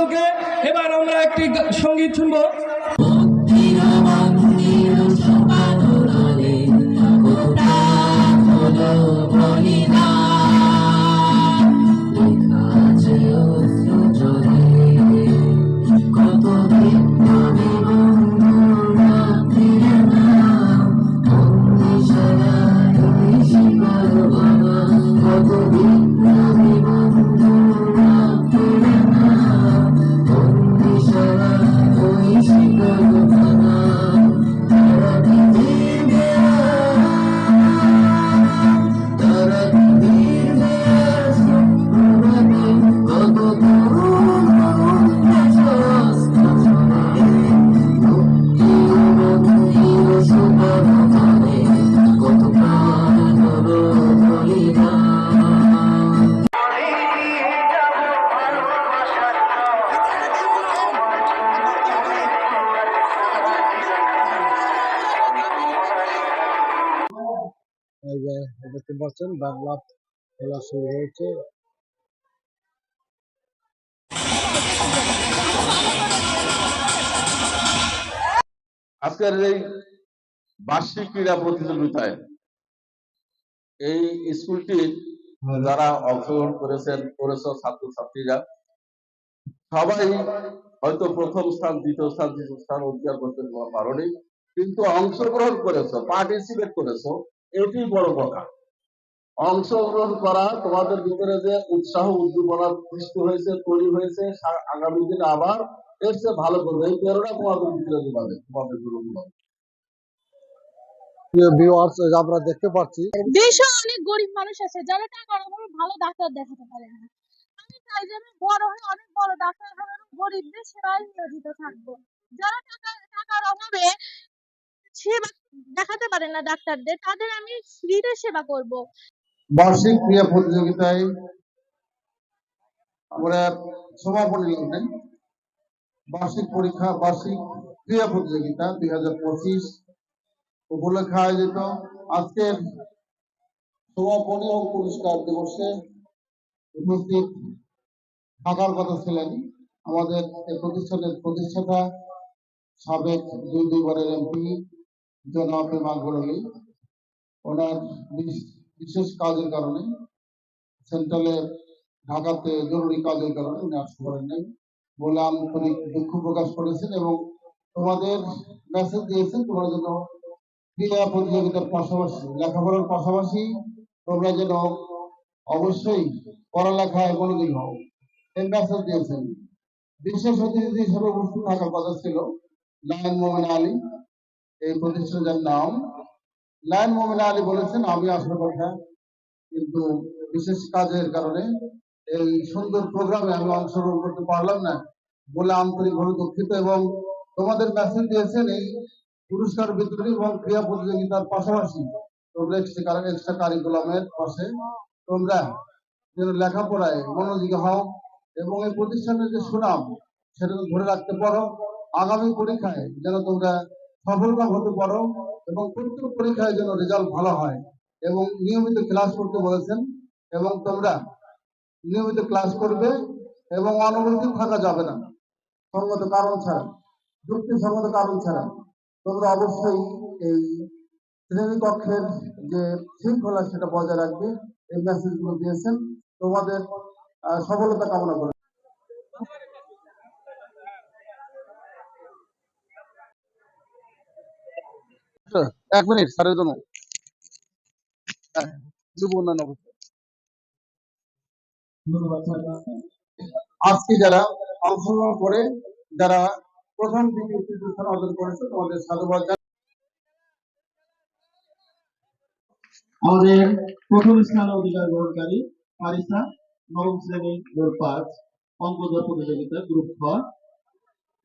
সকলকে এবার আমরা একটি সংগীত শুনব। দেখতে বাংলা খেলা শুরু হয়েছে। আজকের এই বার্ষিক ক্রীড়া প্রতিযোগিতায় এই স্কুলটির যারা অংশগ্রহণ করেছেন করেছ ছাত্রছাত্রীরা সবাই হয়তো প্রথম স্থান দ্বিতীয় স্থান তৃতীয় স্থান অধিকার করতে পারোনি কিন্তু অংশগ্রহণ করেছ পার্টিসিপেট করেছ এটি বড় কথা। অংশগ্রহণ করা তোমাদের ভিতরে যে উৎসাহ উদ্দীপনা সৃষ্টি হয়েছে তৈরি হয়েছে আগামী দিনে আবার এর চেয়ে ভালো করবে। এই প্রেরণা তোমাদের ভিতরে দিবাবে তোমাদের গুরুগুলো আমরা দেখতে পাচ্ছি দেশে অনেক গরিব মানুষ আছে যারা টাকার অভাবে ভালো ডাক্তার দেখাতে পারে না। আমি চাই যে আমি বড় হয়ে অনেক বড় ডাক্তার আমি গরিবদের সেবায় নিয়োজিত থাকব। যারা টাকা টাকার অভাবে সেবা দেখাতে পারে না ডাক্তারদের তাদের আমি ফ্রিতে সেবা করব। বার্ষিক ক্রীড়া প্রতিযোগিতায় আমরা সমাপনী লগ্নে বার্ষিক পরীক্ষা, বার্ষিক ক্রীড়া প্রতিযোগিতা দুই হাজার পঁচিশ উপলক্ষে আয়োজিত। আজকের সমাপনী ও পুরস্কার দিবসে উপস্থিত থাকার কথা ছিলেন আমাদের এই প্রতিষ্ঠানের প্রতিষ্ঠাতা সাবেক দুই দুইবারের এমপি জনাব আলী। ওনার বিশেষ কাজের কারণে সেন্ট্রালে ঢাকাতে জরুরি কাজের কারণে উনি আসতে পারেন নাই বলে আন্তরিক দুঃখ প্রকাশ করেছেন এবং তোমাদের মেসেজ দিয়েছেন তোমরা যেন ক্রীড়া প্রতিযোগিতার পাশাপাশি, লেখাপড়ার পাশাপাশি তোমরা যেন অবশ্যই পড়ালেখায় মনোযোগী হও। এই মেসেজ দিয়েছেন। বিশেষ অতিথি হিসেবে উপস্থিত থাকার কথা ছিল লায়ন মোমেন আলী। এই প্রতিষ্ঠানের নাম লায়ন মোমেন আলী বলেছেন, আমি আসার কথা কিন্তু বিশেষ কাজের কারণে এই সুন্দর প্রোগ্রামে আমি অংশগ্রহণ করতে পারলাম না। বলে আন্তরিকভাবে দুঃখিত এবং তোমাদের মেসেজ দিয়েছেন এই পুরস্কার বিতরণী এবং ক্রীড়া প্রতিযোগিতার পাশাপাশি তোমরা এক্সট্রা কারিকুলামের পাশে তোমরা যেন লেখাপড়ায় মনোযোগী হও এবং এই প্রতিষ্ঠানের যে সুনাম, সেটা ধরে রাখতে পারো। আগামী পরীক্ষায় যেন তোমরা সফলকাম হতে পারো। এবং প্রত্যেক পরীক্ষায় যেন রেজাল্ট ভালো হয় এবং নিয়মিত ক্লাস করতে বলেছেন এবং তোমরা নিয়মিত ক্লাস করবে এবং অনুপস্থিত থাকা যাবে না। সঙ্গত কারণ ছাড়া যুক্তিসঙ্গত কারণ ছাড়া তোমরা অবশ্যই এই শ্রেণীকক্ষের যে শৃঙ্খলা সেটা বজায় রাখবে, এই মেসেজগুলো দিয়েছেন। তোমাদের সফলতা কামনা করে। এক মিনিট জন্য। অবস্থা। আজকে যারা অংশগ্রহণ করে, যারা প্রথম স্থান অর্জন করেছে, তোমাদের সাধুবাদ আমাদের প্রথম স্থান অধিকার গ্রহণকারী পারিসা নবম শ্রেণি গ্রুপ পাঁচ প্রতিযোগিতা গ্রুপ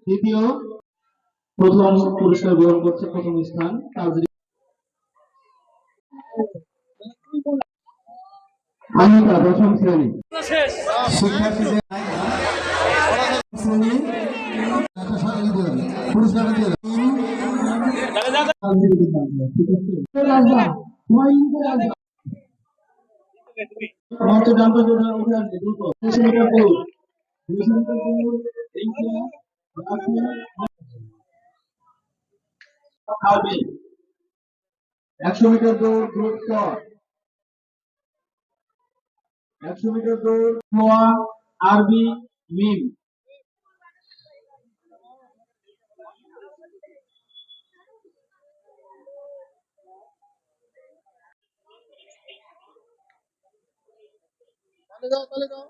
দ্বিতীয় প্রথম পুরস্কার গ্রহণ করছে প্রথম স্থান প্রথম শ্রেণি মঞ্চে জানতে জন্য উঠে আসবে দ্রুত দুশো মিটার দৌড় দুশো মিটার দৌড় এই খেলা আরবি একশো মিটার দৌড় গ্রুপ ক একশো মিটার দৌড় নোয়া আরবি মিম। তালে যাও তালে যাও